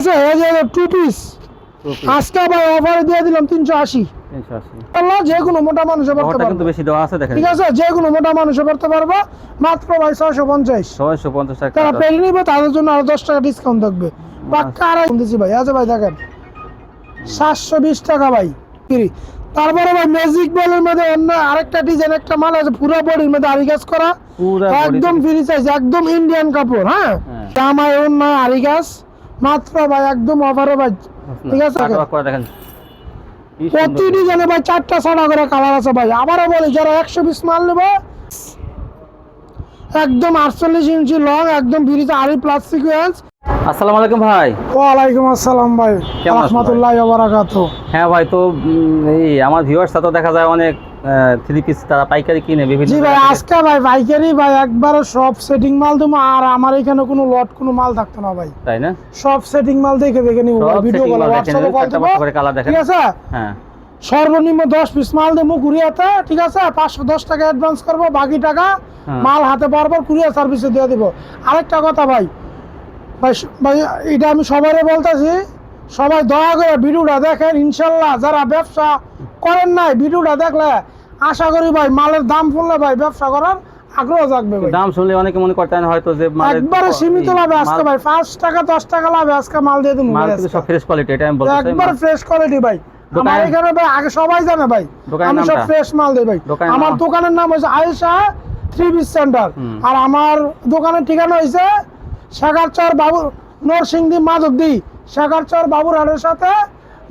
আচ্ছা two piece আজকে ভাই অফারে দিয়ে দিলাম তিনশো আশি। আল্লাহ যে কোনো মোটা মানুষে পড়তে পারবে। বেশি দেওয়া আছে দেখেন। ঠিক আছে যে কোনো মোটা মানুষে পড়তে পারব। মাত্র ভাই ছয়শো পঞ্চাশ। ছয়শো পঞ্চাশ টাকা। তারা পেরে নিবে তাদের জন্য আরও দশ টাকা ডিসকাউন্ট থাকবে। পাক্কা আড়াই দিচ্ছি ভাই। আছে ভাই দেখেন। সাতশো বিশ টাকা ভাই। ফ্রি। তারপরে ভাই ম্যাজিক বলের মধ্যে অন্য আরেকটা ডিজাইন একটা মাল আছে পুরো বডির মধ্যে আরি কাজ করা। একদম তে- ফ্রি সাইজ একদম ইন্ডিয়ান কাপড় হ্যাঁ? হ্যাঁ। জামাই অন্য আরি মাত্র ভাই একদম অফারে ভাই। ঠিক আছে? দেখেন। কি সুন্দর। প্রতি ডিজাইনে ভাই চারটা ছটা করে কালার আছে ভাই। আবারও বলি যারা একশো পিস মাল নেবে একদম আটচল্লিশ ইঞ্চি লং একদম ফ্রিতে আরি প্লাস সিকুয়েন্স আসসালামু আলাইকুম ভাই। ওয়ালাইকুম আসসালাম ভাই। রহমতুল্লাহ বারাকাত হ্যাঁ ভাই তো এই আমার ভিউয়ার্স তো দেখা যায় অনেক থ্রি পিস তারা পাইকারি কিনে বিভিন্ন জি ভাই আজকে ভাই পাইকারি ভাই একবারে সব সেটিং মাল দেবো আর আমার এখানে কোনো লট কোনো মাল থাকতো না ভাই। তাই না? সব সেটিং মাল দেখে দেখে নিবো ভিডিও কল হোয়াটসঅ্যাপে কল দেবো। ঠিক আছে? হ্যাঁ। সর্বনিম্ন দশ পিস মাল দেবো কুরিয়াতে ঠিক আছে? পাঁচশো দশ টাকা অ্যাডভান্স করব বাকি টাকা হ্যাঁ। মাল হাতে পাওয়ার পর কুরিয়ার সার্ভিসে দিয়ে দিব। আরেকটা কথা ভাই ভাই ভাই এটা আমি সবাই বলতেছি সবাই দয়া করে ভিডিওটা দেখেন ইনশাল্লাহ যারা ব্যবসা করেন নাই ভিডিওটা দেখলে আশা করি ভাই মালের দাম শুনলে ভাই ব্যবসা করার আগ্রহ জাগবে ভাই। দাম শুনলে অনেকে মনে করতেন হয়তো যে মালের- একবারে সীমিত লাভে আজকে ভাই পাঁচ টাকা দশ টাকা লাভে আজকে মাল দিয়ে দিব মাল কিন্তু সব ফ্রেশ কোয়ালিটি এটা আমি বলতে চাই একবার ফ্রেশ কোয়ালিটি ভাই। আমার এখানে ভাই আগে সবাই জানে ভাই আমি সব ফ্রেশ মাল দিই ভাই। আমার? দোকানের নাম হচ্ছে আয়েশা থ্রি পিস সেন্টার আর আমার দোকানের ঠিকানা হয়েছে সাগারচর বাবু নরসিংদী মাধবদী। সাগারচর বাবুরহাটের সাথে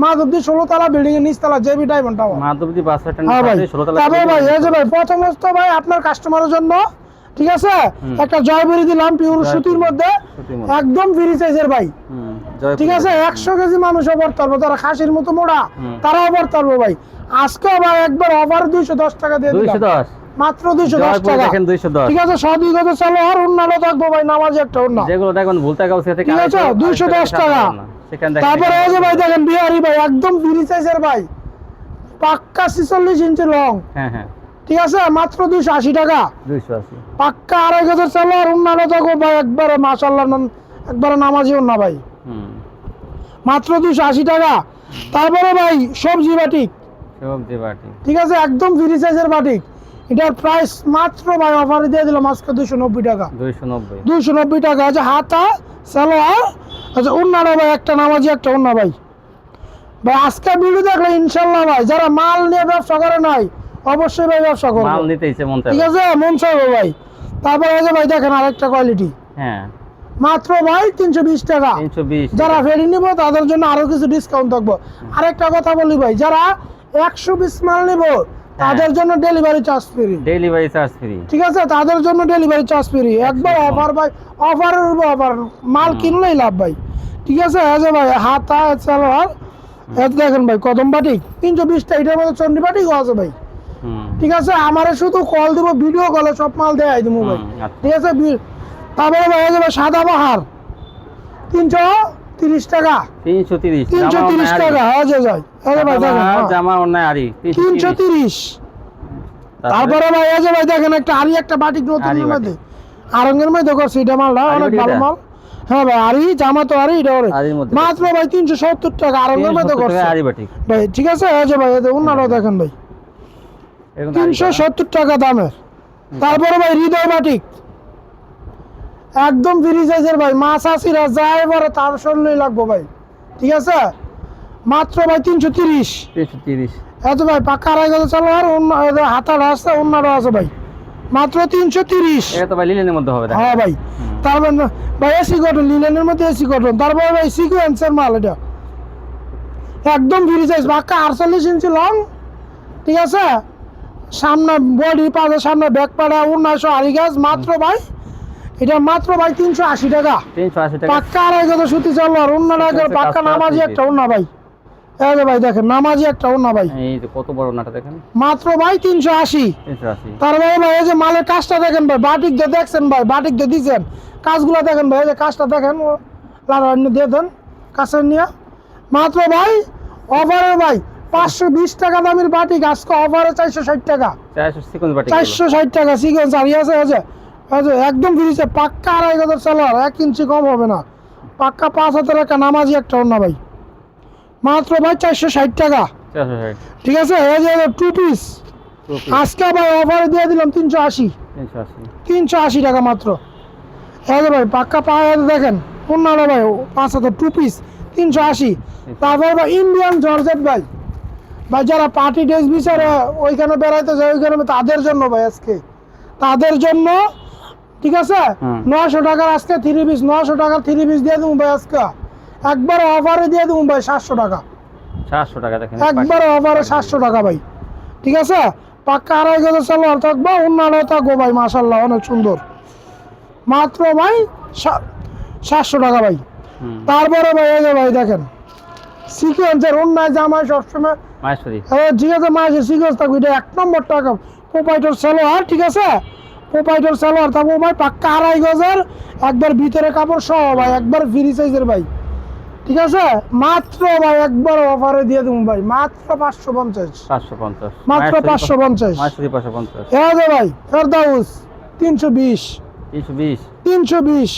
মাধবদী বিল্ডিং এর নিচতলা JB diamond tower Madhabdi bus হ্যাঁ ভাই। এই যে ভাই প্রথমত ভাই আপনার কাস্টমারের জন্য ঠিক আছে? একটা দিলাম পিওর সুতির মধ্যে। একদম ফ্রি সাইজের ভাই। ঠিক আছে? একশো কেজি পড়তে পারব তারা খাসির মতো মোড়া হুম। তারাও পড়তে ভাই। আজকে আবার একবার অফার দুইশো দশ টাকা দিয়ে দিলাম। 210 মাত্র দুইশো দশ টাকা। দেখেন 210 ঠিক আছে? সবই কথা চলো আর অন্যান্য থাকব ভাই নামাজ একটা অন্য। যেগুলো গাও সে থেকে ঠিক আছে, 210 আড়াইশো টাকা। তারপরে এই যে ভাই দেখেন বিহারি ভাই একদম ফ্রি সাইজের ভাই। পাক্কা ছিচল্লিশ ইঞ্চি লং হ্যাঁ হ্যাঁ। ঠিক আছে? মাত্র দুইশো আশি টাকা। পাক্কা আড়াই থাকব ভাই একবারে মাসাল্লাহ একবারে নামাজিও না ভাই। হুম। মাত্র দুশো আশি টাকা। তারপরে ভাই সবজি বাটিক। সবজি ঠিক আছে? একদম ফ্রি সাইজের বাটিক। এটার প্রাইস মাত্র ভাই অফারে দিয়ে দিলাম আজকে দুশো নব্বই টাকা। 290 দুশো নব্বই টাকা। আছে হাতা সালোয়ার আচ্ছা অন্যরা ভাই একটা নামাজি একটা অন্য ভাই। ভাই আজকে ভিডিও দেখলে ইনশাল্লাহ ভাই যারা মাল নিয়ে ব্যবসা করে নাই অবশ্যই ভাই ব্যবসা করবে। মাল নিতে ইচ্ছে মন ঠিক আছে? মন চাইবে ভাই তারপরে যে ভাই দেখেন আরেকটা কোয়ালিটি হ্যাঁ। মাত্র ভাই তিনশো বিশ টাকা। 320 যারা ফেরি নিব তাদের জন্য আরও কিছু ডিসকাউন্ট থাকব। আরেকটা কথা বলি ভাই যারা একশো পিস মাল নিব তাদের জন্য delivery charge free delivery charge free ঠিক আছে? তাদের জন্য ডেলিভারি চার্জ ফ্রি একবার অফার ভাই অফারের উপর অফার মাল কিনলেই লাভ ভাই। ঠিক আছে? এই যে ভাই হাতা সালোয়ার। এত দেখেন ভাই কদম বাটিক তিনশো বিশটা এটার মধ্যে চন্ডি বাটিকও আছে ভাই। ঠিক আছে? আমারে শুধু কল দিব ভিডিও কলে সব মাল দেয় দেবো ভাই। আচ্ছা। ঠিক আছে? তারপরে ভাই এই যে ভাই সাদা বাহার তিনশো তিরিশ টাকা। 330 তিনশো তিরিশ টাকা হ্যাঁ যে যাই এই ভাই। দেখেন জামা- হ্যাঁ। অন্যায় আরি তিনশো তিরিশ। তারপরে? ভাই এই ভাই দেখেন একটা আরি একটা বাটিক নতুন মধ্যে আরঙ্গের মধ্যে করছে এটা মালটা অনেক ভালো মাল। হ্যাঁ ভাই আরি জামা তো আরি এটা ওরে। মাত্র ভাই তিনশো সত্তর টাকা আরঙ্গের মধ্যে করছে। ভাই ঠিক আছে এই ভাই এদের অন্যরাও দেখেন ভাই। তিনশো সত্তর টাকা দামের। তারপরে ভাই হৃদয় বাটিক। একদম ফ্রি সাইজের ভাই। মাছ আসিরা যায় এবারে তার সরলেই লাগবো ভাই। ঠিক আছে? মাত্র ভাই তিনশো তিরিশ। 330 এত ভাই পাক্কা আড়াই গেছে চলো আর অন্য হাতার আছে অন্যরা আছে ভাই। মাত্র তিনশো তিরিশ। এটা ভাই লিলেনের মধ্যে হবে হ্যাঁ ভাই। তারপর না- ভাই এসি কটন লিলেনের মধ্যে এসি কটন তারপরে ভাই সিকুয়েন্সের মাল এটা। একদম ফ্রি সাইজ পাক্কা আটচল্লিশ ইঞ্চি লং ঠিক আছে? সামনে বডি পাশে সামনে ব্যাক পাড়া উন্নয়শো আড়ি গাছ মাত্র ভাই এটা মাত্র ভাই তিনশো আশি টাকা। 380 টাকা। পাক্কা আড়াই গেছে সুতি চলো আর অন্য ঠিক পাক্কা কাজ নামাজি একটা অন্য ভাই। এই যে ভাই দেখেন নামাজি একটা অন্য ভাই। এই যে কত বড় নাটা দেখেন? মাত্র ভাই তিনশো আশি। 380 তারপরে ভাই এই যে মালের কাজটা দেখেন ভাই বাটিক দিয়ে দেখছেন ভাই বাটিক দিয়ে দিচ্ছেন কাজগুলো দেখেন ভাই এই যে কাজটা দেখেন ও লাগান দিয়ে দেন কাছের নিয়ে। মাত্র ভাই অফারে ভাই পাঁচশো বিশ টাকা দামের বাটিক আজকে অফারে চারশো ষাট টাকা। 400 সিকোয়েন্স বাটি চারশো ষাট টাকা সিকোয়েন্স আর আছে আছে একদম ফ্রিজে পাক্কা আড়াই হাজার চালার এক ইঞ্চি কম হবে না। পাক্কা পাঁচ হাজার একটা নামাজি একটা অন্য ভাই। মাত্র ভাই চারশো ষাট টাকা। ঠিক আছে? এই যে টু পিস আজকে ভাই অফারে দিয়ে দিলাম তিনশো আশি। তিনশো আশি। টাকা মাত্র। এই যে ভাই পাক্কা পাঁচ হাজার দেখেন। অন্যান্য ভাই পাঁচ হাজার টু পিস তিনশো আশি। তারপর ভাই ইন্ডিয়ান জর্জেট ভাই। ভাই যারা পার্টি ড্রেস বিচারে ওইখানে বেড়াইতে যায় ওইখানে তাদের জন্য ভাই আজকে। তাদের জন্য ঠিক আছে? হুম। নশো টাকার আজকে থ্রি পিস নশো টাকার থ্রি পিস দিয়ে দেবো ভাই আজকে। একবার অফারে দিয়ে দেবো ভাই সাতশো টাকা। সাতশো টাকা দেখেন একবার অফারে সাতশো টাকা ভাই। ঠিক আছে? পাক্কা আড়াই গজ সালোয়ার থাকব অন্যান্য থাকব ভাই মাসাল্লাহ অনেক সুন্দর। মাত্র ভাই সাতশো টাকা ভাই। তারপরে ভাই এই যে ভাই দেখেন সিকোয়েন্সের অন্যায় জামাই সবসময় হ্যাঁ ঠিক আছে মাসে সিকোয়েন্স থাকবে এটা এক নম্বর টাকা প্রোপাইটার সালোয়ার ঠিক আছে? প্রোপাইটার সালোয়ার থাকব ভাই পাক্কা আড়াই গজের একবার ভিতরে কাপড় সহ ভাই একবার ফ্রি সাইজের ভাই। ঠিক আছে? মাত্র ভাই একবার অফারে দিয়ে দেবো ভাই মাত্র পাঁচশো পঞ্চাশ। পাঁচশো পঞ্চাশ। মাত্র পাঁচশো পঞ্চাশ। পাঁচশো পঞ্চাশ। ভাই ফেরদাউস তিনশো বিশ। তিনশো বিশ। তিনশো বিশ।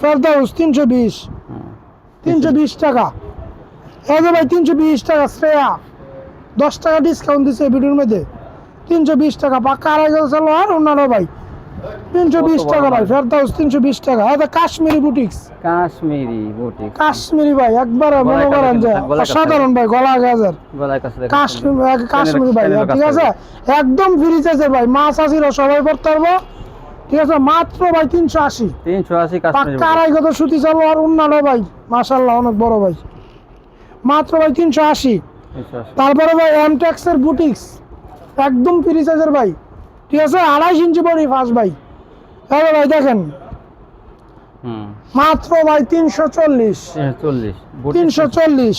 ফেরদাউস তিনশো বিশ। তিনশো বিশ টাকা। এই ভাই তিনশো বিশ টাকা শ্রেয়া। দশ টাকা ডিসকাউন্ট দিচ্ছে ভিডিওর মধ্যে। তিনশো বিশ টাকা। পাক্কা আড়াই গেল চলো আর অন্যান্য ভাই। তিনশো বিশ টাকা ভাই? ফেরদাউস তিনশো বিশ টাকা। যে কাশ্মীরি বুটিক্স। কাশ্মীরি বুটিক কাশ্মীরি ভাই একবার মনে করেন যে। অসাধারণ ভাই গলা গলায় কাশ্মীর কাশ্মীরি ভাই ঠিক আছে? একদম ফ্রি চাইছে ভাই মাছ আসিরা সবাই পড়তে পারব। ঠিক আছে? মাত্র ভাই তিনশো আশি। তিনশো আশি পাক্কা আড়াই গত সুতি চালো আর অন্যান্য ভাই মাসাল্লাহ অনেক বড় ভাই। মাত্র ভাই তিনশো আশি। তিনশো আশি। তারপরে ভাই এমটেক্সের বুটিক্স। একদম ফ্রি সাইজের ভাই। ঠিক আছে? আড়াইশ ইঞ্চি বডি ফার্স্ট ভাই। হ্যাঁ ভাই দেখেন। মাত্র ভাই তিনশো চল্লিশ। তিনশো চল্লিশ। তিনশো চল্লিশ।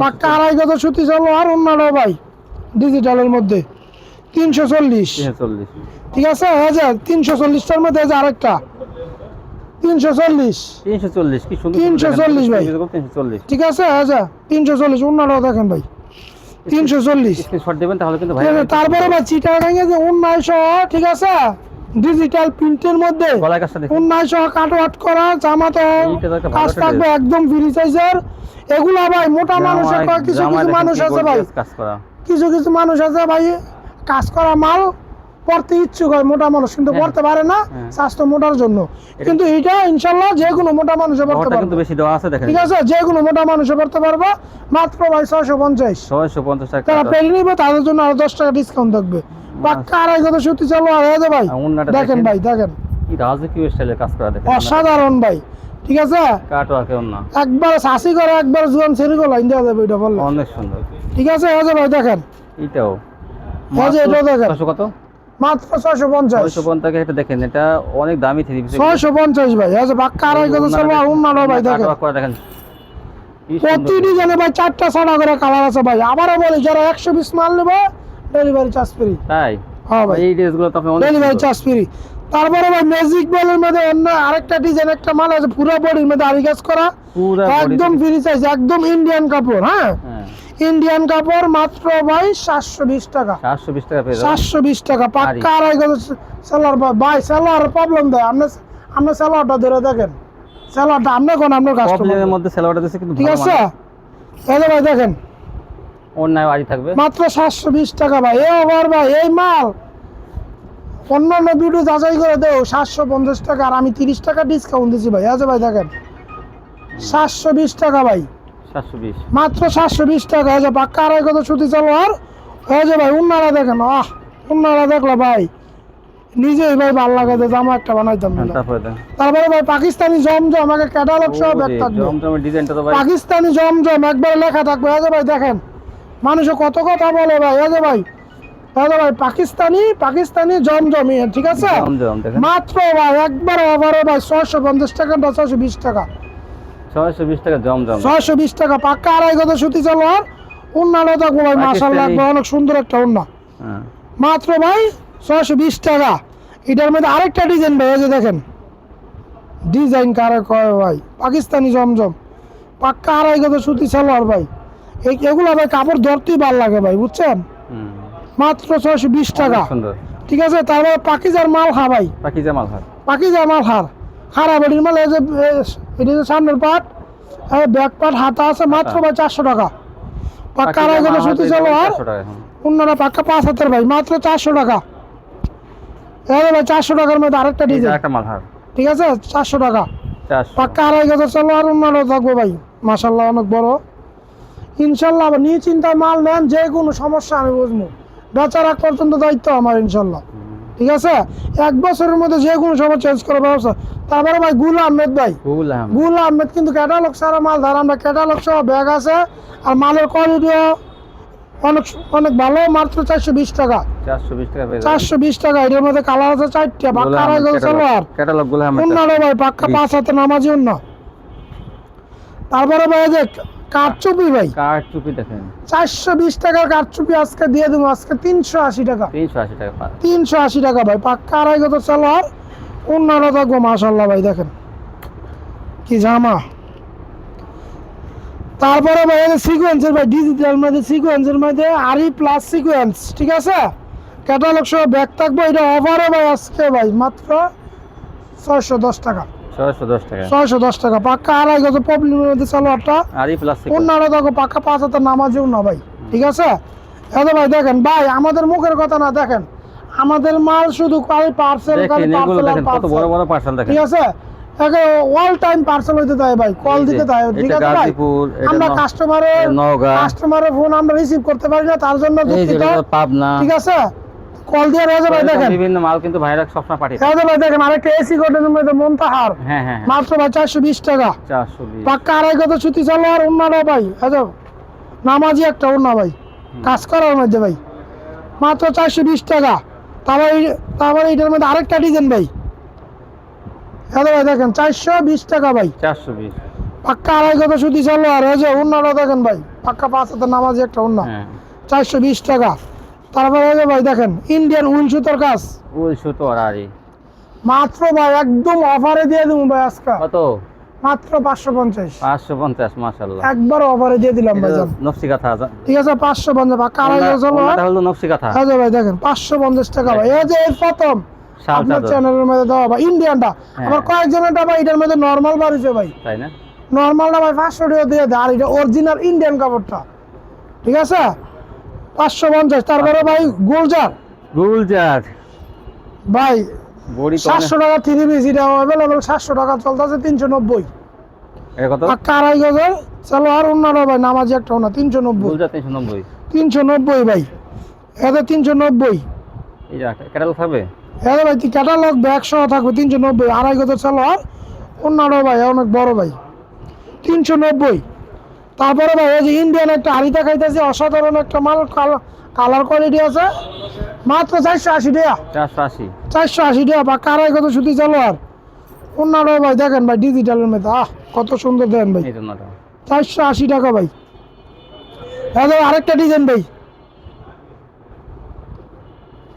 পাক্কা আড়াই গত সুতি চালো আর অন্যান্য ভাই ডিজিটালের মধ্যে। তিনশো চল্লিশ। ঠিক আছে? হ্যাঁ যে তিনশো চল্লিশটার মধ্যে যে আরেকটা। তিনশো চল্লিশ। তিনশো চল্লিশ কি সুন্দর 340 ভাই। তিনশো চল্লিশ ঠিক আছে? আচ্ছা তিনশো চল্লিশ অন্যটাও দেখেন ভাই। তিনশো চল্লিশ। স্ক্রিনশট দেবেন তাহলে কিন্তু ভাই তারপরে ভাই চিটাগাঙ্গে যে উন্নয়শো ঠিক আছে? ডিজিটাল প্রিন্টের মধ্যে কাটওয়াট করা জামাতে কাজ থাকবে একদম ফ্রি সাইজের এগুলা ভাই মোটা মানুষের কিছু কিছু মানুষ আছে ভাই। কিছু কিছু মানুষ আছে ভাই কাজ করা মাল। পড়তে ইচ্ছুক হয় মোটা মানুষ কিন্তু হ্যাঁ। পড়তে পারে না হ্যাঁ। স্বাস্থ্য মোটার জন্য। কিন্তু এটা ইনশাল্লাহ যে কোনো মোটা মানুষে পড়তে পারবে। বেশি দেওয়া আছে দেখেন। ঠিক আছে? যে কোনো মোটা মানুষে পড়তে পারবে মাত্র ভাই ছয়শো পঞ্চাশ। ছয়শো পঞ্চাশ টাকা। যারা পেরে নিবে তাদের জন্য আরও দশ টাকা ডিসকাউন্ট থাকবে। পাক্কা আড়াই সত্যি চালু আর ভাই দেখেন। ভাই দেখেন। কি রাজকীয় স্টাইলের কাজ করা দেখেন অসাধারণ ভাই। ঠিক আছে? কেউ না। একবার শাসি করে একবার জোয়ান সেরি করে লাইন দেওয়া যাবে এটা বললে। অনেক সুন্দর। ঠিক আছে? এই যে ভাই দেখেন। এটাও এই যে এটাও দেখেন। কত? মাত্র ছয়শো পঞ্চাশ। ছয়শো পঞ্চাশ এটা দেখেন এটা অনেক দামি থ্রি পিস ছয়শো পঞ্চাশ ভাই এই যে পাক্কা আড়াই ভাই দেখেন। দেখেন। প্রতি ডিজাইনে ভাই চারটা ছটা করে কালার আছে ভাই। আবারও বলি যারা একশো বিশ মাল নেবে ডেলিভারি চার্জ ফ্রি তাই? হ্যাঁ ভাই। এই ড্রেসগুলো তো আপনি ডেলিভারি। চার্জ ফ্রি তারপরে ভাই ম্যাজিক বলের মধ্যে অন্য আরেকটা ডিজাইন একটা মাল আছে পুরো বডির মধ্যে আরি কাজ করা একদম ফ্রি সাইজ একদম ইন্ডিয়ান কাপড় হ্যাঁ? হ্যাঁ। ইন্ডিয়ান কাপড় মাত্র ভাই সাতশো বিশ টাকা। সাতশো বিশ টাকা সাতশো বিশ টাকা পাক্কা আড়াই গজ সেলার ভাই সেলার প্রবলেম দেয়। আপনি আপনি সেলারটা ধরে দেখেন। সেলারটা আপনি কোন আপনার কাস্টমারের মধ্যে সেলোয়ারটা দিচ্ছে কিন্তু ঠিক আছে? এই ভাই দেখেন। অন্যায় আড়ি থাকবে। মাত্র সাতশো বিশ টাকা ভাই। এই ওভার ভাই এই মাল। অন্যান্য ভিডিও যাচাই করে দেও সাতশো পঞ্চাশ টাকা আর আমি তিরিশ টাকা ডিসকাউন্ট দিচ্ছি ভাই। আছে ভাই দেখেন। সাতশো বিশ টাকা ভাই। মাত্র সাতশো বিশ টাকা। আছে পাক্কা আড়াই কত সুতি চালো আর? হয়ে যে ভাই উন্নারা দেখেন আহ উন্নারা দেখল ভাই। নিজেই ভাই ভালো লাগাতে জামা একটা বানাইতাম হ্যাঁ, তারপরে ভাই পাকিস্তানি জমজম আমাকে ক্যাটালগ সহ ব্যাগ থাকবে। পাকিস্তানি জমজম একবার লেখা থাকবে। এই যে ভাই দেখেন মানুষে কত কথা বলে ভাই। এই যে ভাই এই যে ভাই পাকিস্তানি পাকিস্তানি জমজমি ঠিক আছে? মাত্র ভাই একবার ওভারে ভাই ছয়শো পঞ্চাশ টাকা না ছয়শো বিশ টাকা। ছয়শো বিশ টাকা জমজম। টাকা পাক্কা আড়াই কথা সুতি আর উন্নানো থাকব ভাই পাকিস্তানি- অনেক সুন্দর একটা উন্না হ্যাঁ। মাত্র ভাই ছয়শো বিশ টাকা। এটার মধ্যে আরেকটা ডিজাইন ভাই এই যে দেখেন। ডিজাইন কারে কয় ভাই? পাকিস্তানি জমজম। পাক্কা আড়াই কথা সুতি সালোয়ার ভাই। এই এগুলো ভাই কাপড় ধরতেই ভালো লাগে ভাই বুঝছেন? মাত্র ছয়শো বিশ টাকা। ঠিক আছে? তারপরে পাকিজার মাল খা ভাই। পাখি জামাল হার পাকিজার মাল হার খারাপ বডির মাল এই যে এটা যে সামনের পাট ব্যাক পাট হাতা আছে মাত্র ভাই চারশো টাকা। পাক্কা আড়াই গজ সুতি চলো আর। অন্যরা পাক্কা পাঁচ হাতের ভাই মাত্র চারশো টাকা। এই ভাই চারশো টাকার মধ্যে আরেকটা ডিজাইন একটা মালহার। ঠিক আছে? চারশো টাকা। পাক্কা আড়াই গজ চলো আর অন্যরাও থাকব ভাই। মাসাল্লাহ অনেক বড়। ইনশাল্লাহ আবার নিয়ে চিন্তায় মাল নেন যে কোনো সমস্যা আমি বুঝব। বেচার আগ পর্যন্ত দায়িত্ব আমার ইনশাল্লাহ ঠিক আছে? এক বছরের মধ্যে যে কোনো সময় চেঞ্জ করার ব্যবস্থা। তারপরে ভাই গুল আহমেদ ভাই। গুল আহমেদ কিন্তু ক্যাটালগ সারা মাল ধর আমরা ক্যাটালগ সহ ব্যাগ আছে আর মালের কোয়ালিটিও অনেক অনেক ভালো মাত্র চারশো বিশ টাকা। চারশো বিশ টাকা এটার মধ্যে কালার আছে চারটা পাক্কা আড়াই গুলো অন্যান্য ভাই পাক্কা পাঁচ হাতে নামাজি অন্য। তারপরে ভাই যে কাঠচুপি ভাই। কাঠ দেখেন। চারশো বিশ টাকার কাঠচুপি আজকে দিয়ে দেবো আজকে তিনশো আশি টাকা। তিনশো আশি টাকা পার। তিনশো আশি টাকা ভাই পাক্কা আড়াই গত চালো আর অন্যান্য থাকব মাসাল্লাহ ভাই দেখেন। কি জামা। তারপরে ভাই সিকোয়েন্সের ভাই ডিজিটাল মধ্যে সিকোয়েন্সের মধ্যে আরি প্লাস সিকোয়েন্স ঠিক আছে? ক্যাটালগ সহ ব্যাগ থাকব এটা অফারে ভাই আজকে ভাই মাত্র ছয়শো দশ টাকা। ছয়শো দশ টাকা। ছয়শো দশ টাকা। পাক্কা আড়াই গজ প্রবলেমের মধ্যে সালোয়ারটা। অন্যান্য দেখো পাক্কা পাঁচ হাজার নামাজেও না ভাই। ঠিক আছে? এত ভাই দেখেন ভাই আমাদের মুখের কথা না দেখেন। আমাদের মাল শুধু খালি পার্সেল খালি পার্সেল কত বড় বড় পার্সেল দেখেন। ঠিক আছে? একে অল টাইম পার্সেল হইতে দেয় ভাই কল দিতে দেয়। ঠিক আছে ভাই? আমরা কাস্টমারের কাস্টমারের ফোন আমরা রিসিভ করতে পারি না তার জন্য দুঃখিত। পাবনা। ঠিক আছে? কল দিয়ে ভাই দেখেন। বিভিন্ন মাল কিন্তু ভাইরা সবসময় পাঠিয়ে। ভাই দেখেন আরেকটা এসি কোটের মধ্যে মন্তাহার। হ্যাঁ হ্যাঁ হ্যাঁ। মাত্র ভাই চারশো বিশ টাকা। চারশো বিশ। পাক্কা আড়াই কত চালো আর ভাই। আচ্ছা নামাজি একটা অন্য ভাই। কাজ করার মধ্যে ভাই। মাত্র চারশো বিশ টাকা। তারপরে এই- তারপরে এটার মধ্যে আরেকটা ডিজাইন ভাই। হ্যাঁ ভাই দেখেন চারশো বিশ টাকা ভাই। চারশো বিশ। পাক্কা আড়াই কত ছুটি চালো আর এই যে দেখেন ভাই। পাক্কা পাঁচ হাজার নামাজি একটা অন্য হ্যাঁ। চারশো বিশ টাকা। তারপরে ভাই দেখেন ইন্ডিয়ান উইল সুতোর কাজ। উল সুতো আর। মাত্র ভাই একদম অফারে দিয়ে দেবো ভাই আজকে। কত? মাত্র পাঁচশো পঞ্চাশ। পাঁচশো পঞ্চাশ মাসাল্লাহ একবার অফারে দিয়ে দিলাম ভাই যান। নকশি কাঁথা ঠিক আছে পাঁচশো পঞ্চাশ। হলো নকশি কাঁথা। এই ভাই দেখেন পাঁচশো পঞ্চাশ টাকা ভাই। এই যে এই প্রথম আপনার চ্যানেলের মধ্যে দেওয়া ভাই ইন্ডিয়ানটা হ্যাঁ। আবার কয়েকজনেরটা ভাই এটার মধ্যে নর্মাল বাড়িছে ভাই। তাই না? নর্মালটা ভাই পাঁচশো টাকা দিয়ে দেয় আর এটা অরিজিনাল ইন্ডিয়ান কাপড়টা। ঠিক আছে? পাঁচশো পঞ্চাশ তারপরে ভাই গোলজার। গুলজার। ভাই সাতশো টাকা থ্রি পিস এটা অ্যাভেলেবেল সাতশো টাকা চলতেছে তিনশো নব্বই। আড়াই গজের চলো আর অন্যান্য ভাই নামাজি একটা না তিনশো নব্বই। তিনশো নব্বই। তিনশো নব্বই ভাই এতে তিনশো নব্বই। এই থাকবে? হ্যাঁ ভাই তুই ক্যাটালগ ব্যাগ সহ থাকবে তিনশো নব্বই। আড়াই গত চালো আর অন্যান্য ভাই অনেক বড় ভাই। তিনশো নব্বই। তারপরে ভাই এই যে ইন্ডিয়ান একটা হাড়িটা খাইতেছে অসাধারণ একটা মাল কালার কোয়ালিটি আছে। মাত্র চারশো আশি টাকা। চারশো আশি। চারশো আশি টাকা বা কারাই কত সুতি চালো আর অন্যান্য ভাই দেখেন ভাই ডিজিটালের মধ্যে আহ কত সুন্দর দেন ভাই। চারশো আশি টাকা ভাই। হ্যাঁ আরেকটা ডিজাইন ভাই।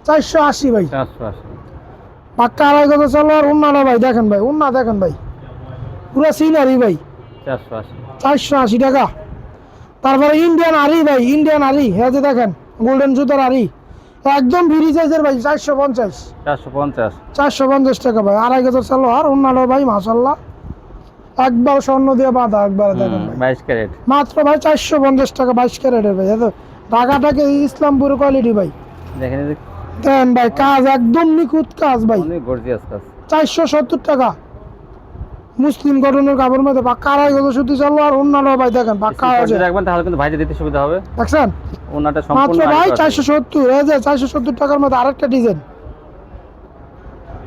চারশো আশি ভাই। পাক্কা আড়াই কত চলো আর অন্যান্য ভাই দেখেন ভাই অন্য দেখেন ভাই। পুরো সিনারি ভাই। চারশো আশি। চারশো আশি টাকা। তারপরে ইন্ডিয়ান আরি ভাই ইন্ডিয়ান আরি হ্যাঁ যে দেখেন গোল্ডেন জুতার আরি একদম ভিড়ি সাইজের ভাই চারশো পঞ্চাশ। চারশো পঞ্চাশ। চারশো পঞ্চাশ টাকা ভাই আড়াই হাজার চালো আর অন্যান্য ভাই মাসাল্লাহ একবার স্বর্ণ দিয়ে বাঁধা একবার দেখেন বাইশ ক্যারেট। মাত্র ভাই চারশো পঞ্চাশ টাকা বাইশ ক্যারেটের ভাই এত ঢাকাটাকে ইসলামপুর কোয়ালিটি ভাই। দেখেন দেন ভাই কাজ একদম নিখুঁত কাজ ভাই। চারশো সত্তর টাকা। মুসলিম গঠনের কাপড় মধ্যে পাক্কা আড়াই গজ সুতি চালো আর অন্যান্য ভাই দেখেন পাক্কা আছে রাখবেন তাহলে কিন্তু ভাইতে দিতে সুবিধা হবে। দেখছেন? ওনাটা মাত্র ভাই আড়ি করা চারশো সত্তর এই যে চারশো সত্তর টাকার মধ্যে আরেকটা ডিজাইন।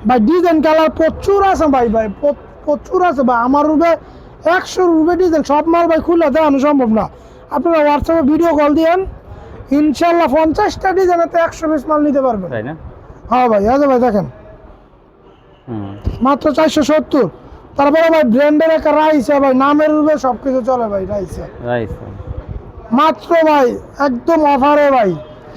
ভাই ডিজাইন কালার প্রচুর আছে ভাই ভাই প্রচুর আছে ভাই। আমার রূপে একশো রূপে ডিজাইন সব মাল ভাই খুলে দেওয়ানো সম্ভব না। আপনারা হোয়াটসঅ্যাপে ভিডিও কল দিয়েন ইনশাল্লাহ পঞ্চাশটা ডিজাইনেতে একশো পিস মাল নিতে পারবেন। তাই না? হ্যাঁ ভাই যে ভাই দেখেন। হুম। মাত্র চারশো সত্তর। তারপরে ভাই ব্র্যান্ডের একটা রাইসে ভাই নামের রূপে সব কিছু চলে ভাই রাইসে। রাইস মাত্র ভাই একদম অফারে ভাই।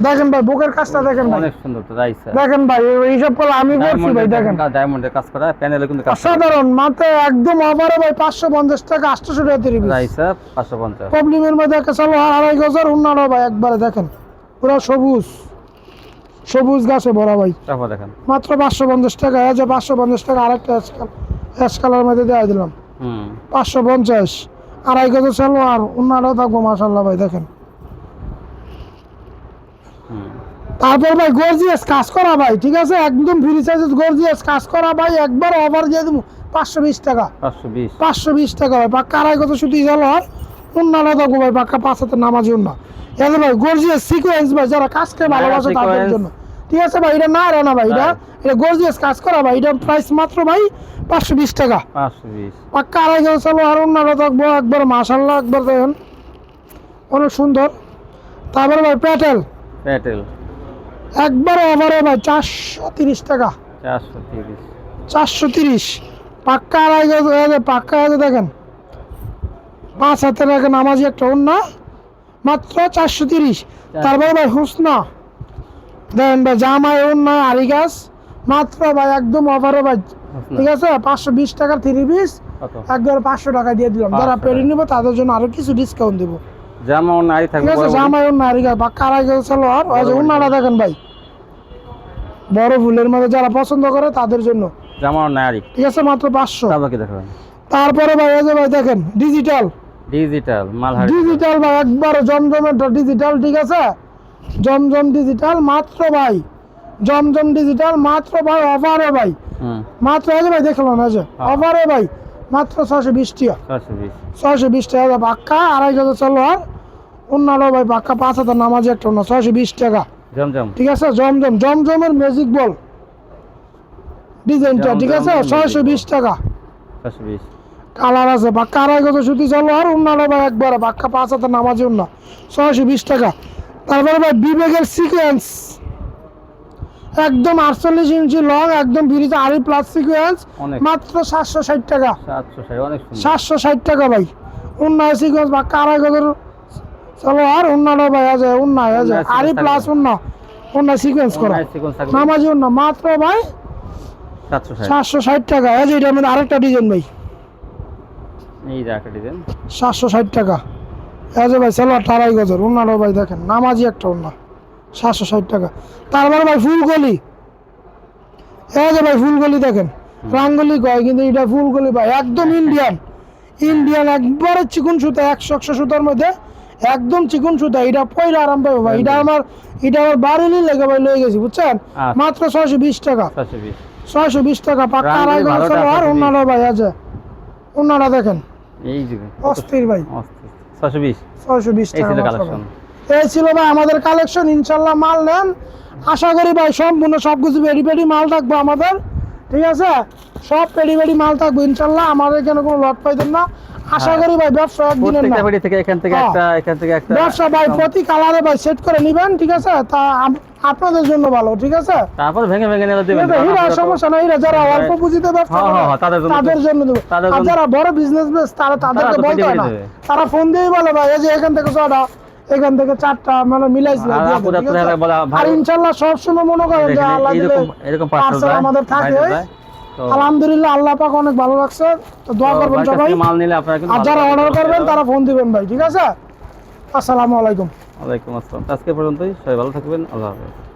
দেখেন ভাই বুকের কাজটা দেখেন ভাই। অনেক সুন্দর তো রাইস দেখেন ভাই এইসব করলে আমি করছি ভাই দেখেন। ডায়মন্ডের কাজ করা প্যানেলে কিন্তু কাজ করা। অসাধারণ মাত্র একদম অফারে ভাই পাঁচশো পঞ্চাশ টাকা আটশোশো টাকা তিরিশ রাইস পাঁচশো পঞ্চাশ। প্রবলেমের মধ্যে একটা চালো আড়াই গজার অন্যান্য ভাই একবারে দেখেন। পুরো সবুজ। সবুজ গাছে ভরা ভাই। দেখেন। মাত্র পাঁচশো পঞ্চাশ টাকা এই যে পাঁচশো পঞ্চাশ টাকা আরেকটা আজকাল। অ্যাশ কালার মধ্যে দেওয়া দিলাম। পাঁচশো পঞ্চাশ। আড়াই গজ সালোয়ার অন্যটাও থাকব মাসাল্লাহ ভাই দেখেন। তারপর ভাই গর্জিয়াস কাজ করা ভাই ঠিক আছে? একদম ফ্রি গর্জিয়াস কাজ করা ভাই একবার অফার দিয়ে দেবো পাঁচশো বিশ টাকা। পাঁচশো বিশ। টাকা ভাই পাক্কা আড়াই গজ সুতি সালোয়ার অন্যটা থাকব ভাই পাক্কা পাঁচ হাতে নামাজি এদের ভাই গর্জিয়াস সিকোয়েন্স ভাই যারা কাজকে ভালোবাসে তাদের জন্য। ঠিক আছে ভাই এটা না রে না ভাই এটা হ্যাঁ। এটা গর্জিয়াস কাজ করা ভাই এটা প্রাইস মাত্র ভাই পাঁচশো বিশ টাকা। পাক্কা আড়াই গজ সালোয়ার অন্যটা থাকব একবার মাসাল্লাহ একবার দেখেন। অনেক সুন্দর। তারপরে ভাই প্যাটেল প্যাটেল একবার ওভারে ভাই চারশো তিরিশ টাকা। চারশো তিরিশ। চারশো তিরিশ। পাক্কা আড়াই এই পাক্কা আছে দেখেন। পাঁচ হাতে রাখেন নামাজি একটা অন্য মাত্র চারশো তিরিশ। তারপরে ভাই হুসনা। দেখেন ভাই জামাই গাছ মাত্র ভাই একদম ভাই। ঠিক আছে? পাঁচশো বিশ টাকার থ্রি পিস একবার পাঁচশো টাকা দিয়ে দিলাম। যারা পেরে নেব তাদের জন্য আরও কিছু ডিসকাউন্ট দেবো। নারী ঠিক আছে? গাছ ওই যে। দেখেন ভাই। বড় ফুলের মধ্যে যারা পছন্দ করে তাদের জন্য। যেমন নারী ঠিক আছে? মাত্র পাঁচশো। তারপর ভাই এই যে ভাই দেখেন ডিজিটাল ডিজিটাল ডিজিটাল ভাই একবার জমজমের ডিজিটাল ঠিক আছে? জমজম ডিজিটাল মাত্র ভাই। জমজম ডিজিটাল মাত্র ভাই অফারে ভাই। মাত্র এই যে ভাই দেখলাম না যে? হ্যাঁ। অফারে ভাই মাত্র ছশো বিশ টাকা। ছশো বিশ। টাকা পাক্কা। আড়াই হাজার চলো আর অন্যান্য ভাই পাক্কা পাঁচ হাজার নামাজি একটা না ছশো বিশ টাকা। জমজম। ঠিক আছে? জমজম জমজমের ম্যাজিক বল ডিজাইনটা ঠিক আছে? ছয়শো বিশ টাকা। কালার আছে পাক্কা। আড়াই গজ সুতি চলো আর অন্যান্য ভাই একবারে পাক্কা পাঁচ হাতে নামাজি অন্য ছয়শো বিশ টাকা। তারপরে ভাই বিবেকের সিকোয়েন্স একদম আটচল্লিশ ইঞ্চি লং একদম ব্রিজে আড়ি প্লাস সিকোয়েন্স মাত্র সাতশো ষাট টাকা। সাতশো ষাট টাকা ভাই। উন্নয় সিকোয়েন্স বা আড়াই গজের চলো আর অন্যান্য ভাই আছে উন্নয় আছে উন্নয় আড়ি প্লাস উন্ন উন্নয় সিকোয়েন্স করা। নামাজি অন্য মাত্র ভাই সাতশো ষাট। টাকা। এই যে এটার মধ্যে আরেকটা ডিজাইন ভাই। এই যে ডিজাইন সাতশো ষাট টাকা। এই যে ভাই সালোয়ার আড়াই গজের উন্নারও ভাই দেখেন নামাজি একটা উন্না সাতশো ষাট টাকা। তারপরে ভাই ফুলকলি। এই যে ভাই ফুলকলি দেখেন রাঙ্গলি কয় কিন্তু এটা ফুলকলি ভাই একদম ইন্ডিয়ান ইন্ডিয়ান একবারে চিকুন সুতা একশো একশো সুতার মধ্যে একদম চিকুন সুতা। এটা পয়লা আরাম পাবো ভাই এটা আমার এটা আমার বাড়িরই লেগে ভাই লয়ে গেছি বুঝছেন? আচ্ছা। মাত্র ছয়শো বিশ টাকা। ছয়শো বিশ। টাকা পাক্কা আড়াই সালোয়ার 620 অন্যান্য ভাই আছে অন্যরা দেখেন। এই যে অস্থির ভাই। অস্থির ছশো বিশ। ছয়শো বিশ এই টাকা ছিল কালেকশন ভাই। এই ছিল ভাই আমাদের কালেকশন ইনশাল্লাহ মাল নেন। আশা করি ভাই সম্পূর্ণ সব কিছু পেডি মাল থাকব আমাদের। ঠিক আছে? সব পেডি পেডি মাল থাকব ইনশাল্লাহ। আমাদের কেন কোনো লট পাইতেন না। আশা। করি ভাই ব্যবসা একদিনের না। থেকে এখান থেকে হ্যাঁ। একটা এখান থেকে একটা ব্যবসা ভাই প্রতি কালারে ভাই সেট করে নিবেন ঠিক আছে? তা আপনাদের জন্য ভালো ঠিক আছে? তারপর ভেঙে ভেঙে দেবেন হীরা সমস্যা নাই হীরা যারা অল্প পুঁজিতে ব্যবসা হ্যাঁ, করে, হ্যাঁ, হ্যাঁ, তাদের জন্য তাদের জন্য দেবো আর যারা বড় বিজনেস বেস তারা তাদেরকে বলতে হয় না। তারা ফোন দিয়েই বলে ভাই এই যে এখান থেকে ছটা এখান থেকে চারটা মানে মিলাইছিল আর ইনশাল্লাহ সবসময় মনে করেন যে আল্লাহ এরকম পার্সেল আমাদের থাকে। আলহামদুলিল্লাহ আল্লাহ পাক অনেক ভালো লাগছে তো দোয়া করবেন সবাই। মাল নিলে আপনারা কিন্তু আর যারা অর্ডার করবেন তারা ফোন দিবেন ভাই ঠিক আছে? আসসালামু আলাইকুম। ওয়ালাইকুম আসসালাম। আজকে পর্যন্তই সবাই ভালো থাকবেন আল্লাহ হাফেজ।